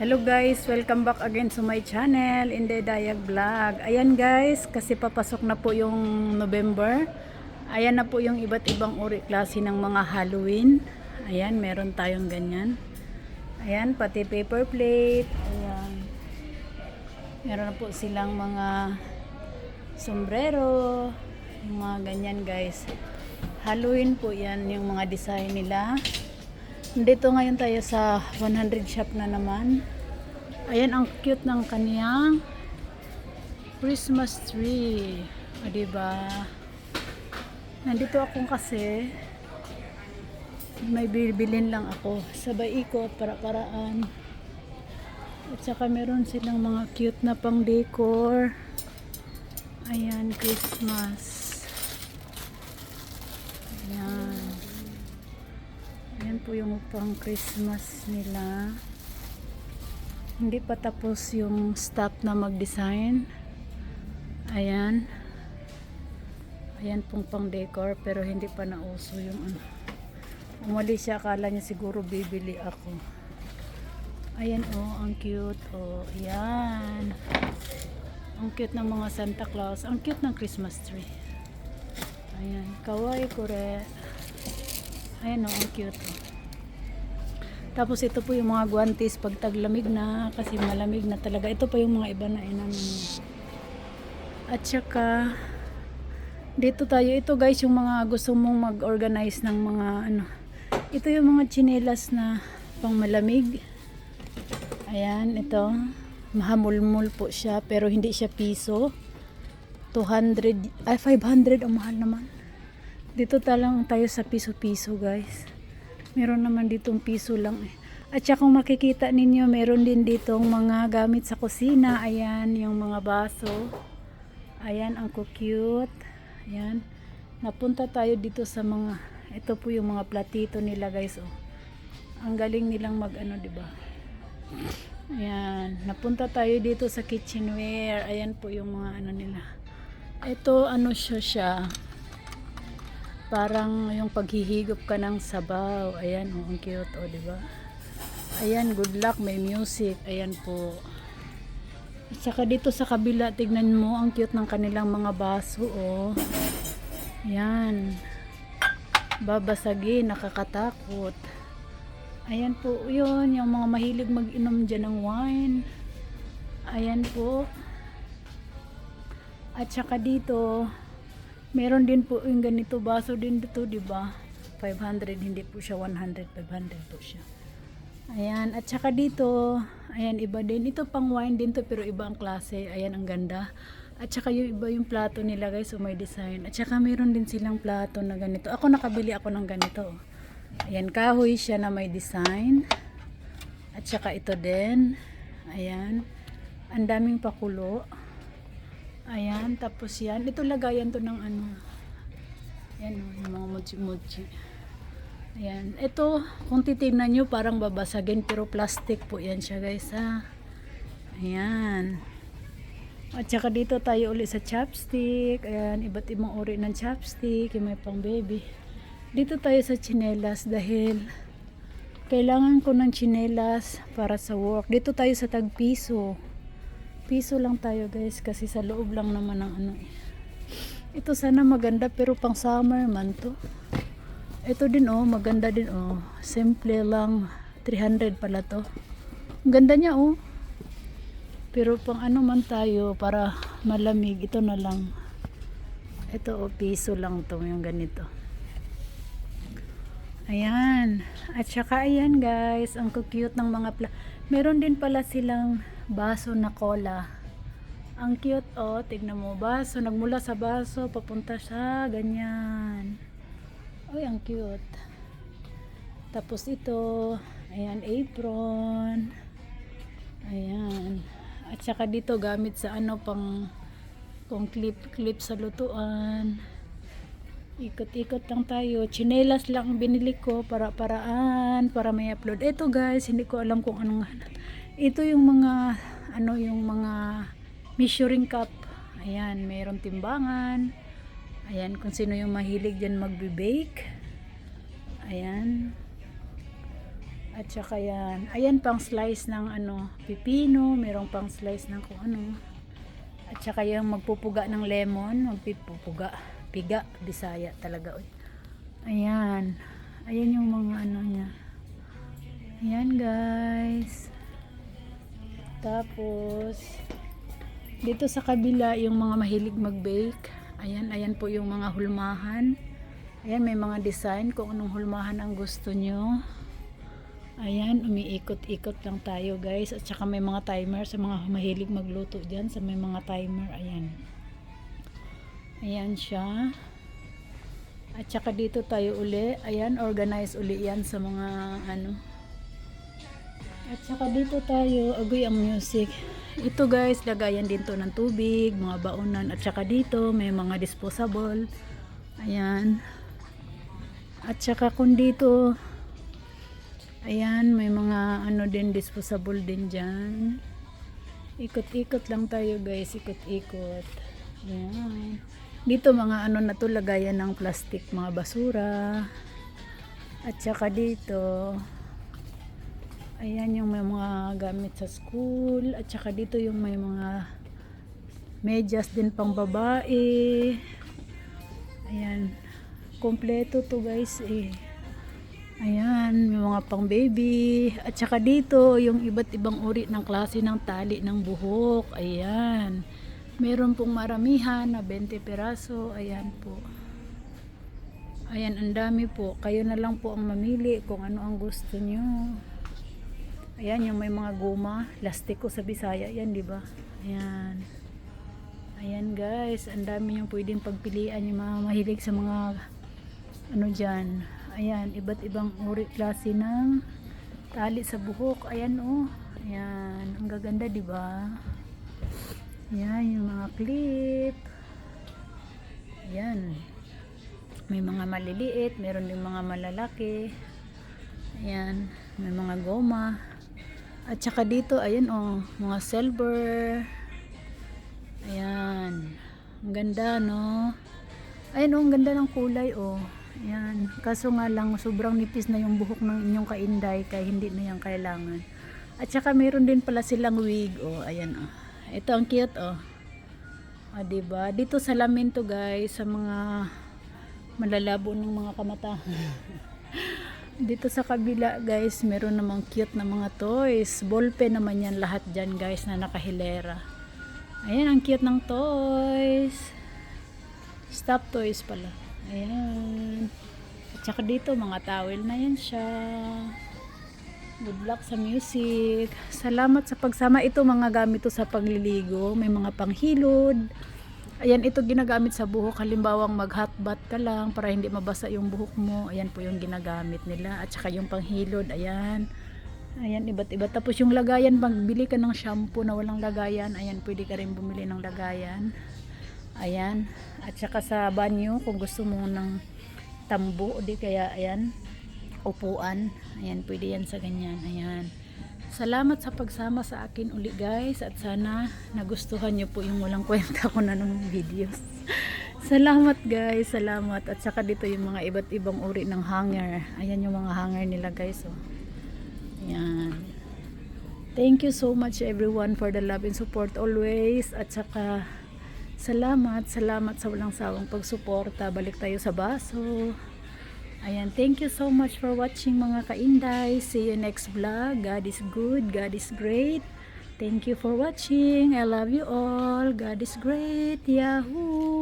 Hello guys, welcome back again to my channel, Inday Dayag Vlog. Ayan guys, kasi papasok na po yung November. Ayan na po yung iba't ibang uri klase ng mga Halloween. Ayan, meron tayong ganyan. Ayan, pati paper plate. Ayan. Meron na po silang mga sombrero. Mga ganyan guys. Halloween po yan, yung mga design nila. Dito ngayon tayo sa 100 shop na naman. Ayan, ang cute ng kaniyang Christmas tree. O, diba? Nandito ako kasi may bibilin lang ako. Sabay ikot, para-paraan. At saka meron silang mga cute na pang decor. Ayan, Christmas. Ayan. Ayan po yung pang Christmas nila. Hindi pa tapos yung staff na mag-design. Ayan. Ayan pong pang decor pero hindi pa nauso yung ano. Umali siya, akala niya siguro bibili ako. Ayan oh, ang cute oh. Ayan. Ang cute ng mga Santa Claus. Ang cute ng Christmas tree. Ayan, kawaii kore. Ayan oh, ang cute oh. Tapos ito po yung mga guantes pag taglamig na kasi malamig na talaga. Ito pa yung mga iba na niya. At saka dito tayo ito guys yung mga gusto mong mag-organize ng mga ano. Ito yung mga chinelas na pang malamig. Ayan, ito. Mahamulmul po siya pero hindi siya piso. 200 ay 500 ang mahal naman. Dito talang tayo sa piso-piso guys. Meron naman ditong piso lang eh. At saka kung makikita ninyo, meron din ditong mga gamit sa kusina. Ayan, yung mga baso. Ayan, ang cute. Ayan. Napunta tayo dito sa mga, ito po yung mga platito nila guys. Oh. Ang galing nilang mag ano, ba? Ayan. Napunta tayo dito sa kitchenware. Ayan po yung mga ano nila. Ito, ano siya siya. Parang yung paghihigop ka ng sabaw. Ayan, oh, ang cute, oh, di ba? Ayan, good luck, may music. Ayan po. At saka dito sa kabila, tignan mo, ang cute ng kanilang mga baso, oh. Ayan. Babasagin, nakakatakot. Ayan po, yun, yung mga mahilig mag-inom dyan ng wine. Ayan po. At saka dito, meron din po yung ganito baso din dito, di ba? 500, hindi po siya 100, 500 po siya. Ayan, at saka dito, ayan, iba din. Ito pang wine din to, pero iba ang klase. Ayan, ang ganda. At saka yung iba yung plato nila guys, so may design. At saka meron din silang plato na ganito. Ako nakabili ako ng ganito. Ayan, kahoy siya na may design. At saka ito din. Ayan. Ang daming pakulo. Ayan, tapos yan. Ito lagayan to ng ano. Ayan, oh, yung mga mochi-mochi. Ayan. Ito, kung titignan nyo, parang babasagin. Pero plastic po yan siya guys ha. Ayan. At saka dito tayo ulit sa chopstick. Ayan, iba't ibang uri ng chopstick. Yung may pang baby. Dito tayo sa chinelas dahil kailangan ko ng chinelas para sa work. Dito tayo sa tagpiso. Piso lang tayo guys kasi sa loob lang naman ng ano eh. Ito sana maganda pero pang summer man to. Ito din oh, maganda din oh. Simple lang. 300 pala to. Ang ganda niya oh. Pero pang ano man tayo para malamig, ito na lang. Ito oh, piso lang to yung ganito. Ayan. At saka ayan guys, ang cute ng mga pla Meron din pala silang baso na cola. Ang cute oh, tignan mo baso, nagmula sa baso papunta sa ganyan. Uy, ang cute. Tapos ito, ayan apron. Ayan. At saka dito gamit sa ano pang kung clip clip sa lutuan. Ikot-ikot lang tayo. Chinelas lang ang binili ko para paraan para may upload. Ito guys, hindi ko alam kung anong ito yung mga ano yung mga measuring cup. Ayan, mayroon timbangan. Ayan, kung sino yung mahilig dyan magbe-bake. Ayan. At saka yan. Ayan pang slice ng ano, pipino. Merong pang slice ng kung ano. At saka yung magpupuga ng lemon. Magpipupuga. Piga. Bisaya talaga. Ayan. Ayan yung dito sa kabila, yung mga mahilig mag-bake. Ayan, ayan po yung mga hulmahan. Ayan, may mga design kung anong hulmahan ang gusto nyo. Ayan, umiikot-ikot lang tayo guys. At saka may mga timer sa mga mahilig magluto dyan. Sa may mga timer, ayan. Ayan siya. At saka dito tayo uli. Ayan, organize uli yan sa mga ano. At saka dito tayo, agoy ang music. Ito guys, lagayan din to ng tubig, mga baonan. At saka dito, may mga disposable. Ayan. At saka kung dito, ayan, may mga ano din, disposable din dyan. Ikot-ikot lang tayo guys, ikot-ikot. Ayan. Dito mga ano na to, lagayan ng plastic, mga basura. At saka dito, ayan yung may mga gamit sa school. At saka dito yung may mga medyas din pang babae. Ayan. Kompleto to guys eh. Ayan, may mga pang baby. At saka dito, yung iba't ibang uri ng klase ng tali ng buhok. Ayan. Meron pong maramihan na 20 peraso. Ayan po. Ayan, ang dami po. Kayo na lang po ang mamili kung ano ang gusto nyo. Ayan, yung may mga goma. Lastiko sa Bisaya. Yan, di ba? Ayan. Ayan guys, ang dami yung pwedeng pagpilian yung mga mahilig sa mga ano dyan. Ayan, iba't ibang uri klase ng tali sa buhok. Ayan oh. Ayan, ang gaganda di ba? Ayan, yung mga clip. Ayan. May mga maliliit, meron din mga malalaki. Ayan, may mga goma. At saka dito, ayan oh, mga silver. Ayan. Ang ganda, no? Ayan, oh, ang ganda ng kulay, oh. Ayan. Kaso nga lang, sobrang nipis na yung buhok ng inyong kainday, kaya hindi na yan kailangan. At saka meron din pala silang wig, oh. Ayan, oh. Ito ang cute, oh. Ah, diba? Dito sa lamin to, guys, sa mga malalabo ng mga kamatahan. Dito sa kabila, guys, meron namang cute na mga toys. Ballpen naman yan lahat dyan, guys, na nakahilera. Ayan, ang cute ng toys. Stop toys pala. Ayan. At saka dito, mga towel na yan siya. Good luck sa music. Salamat sa pagsama. Ito mga gamit to sa pagliligo. May mga panghilod. Ayan, ito ginagamit sa buhok. Halimbawang mag hot bath ka lang para hindi mabasa yung buhok mo. Ayan po yung ginagamit nila. At saka yung panghilod. Ayan. Ayan, iba't iba. Tapos yung lagayan, magbili ka ng shampoo na walang lagayan. Ayan, pwede ka rin bumili ng lagayan. Ayan. At saka sa banyo, kung gusto mo ng tambo, di kaya, ayan, upuan. Ayan, pwede yan sa ganyan. Ayan. Salamat sa pagsama sa akin uli guys at sana nagustuhan nyo po yung walang kwenta ko na ng videos. Salamat guys, salamat. At saka dito yung mga iba't ibang uri ng hanger. Ayan yung mga hanger nila guys. Oh. Ayan. Thank you so much everyone for the love and support always. At saka salamat, salamat sa walang sawang pagsuporta. Balik tayo sa baso. Ayan, thank you so much for watching mga kainday. See you next vlog. God is good, God is great. Thank you for watching. I love you all. God is great. Yahoo!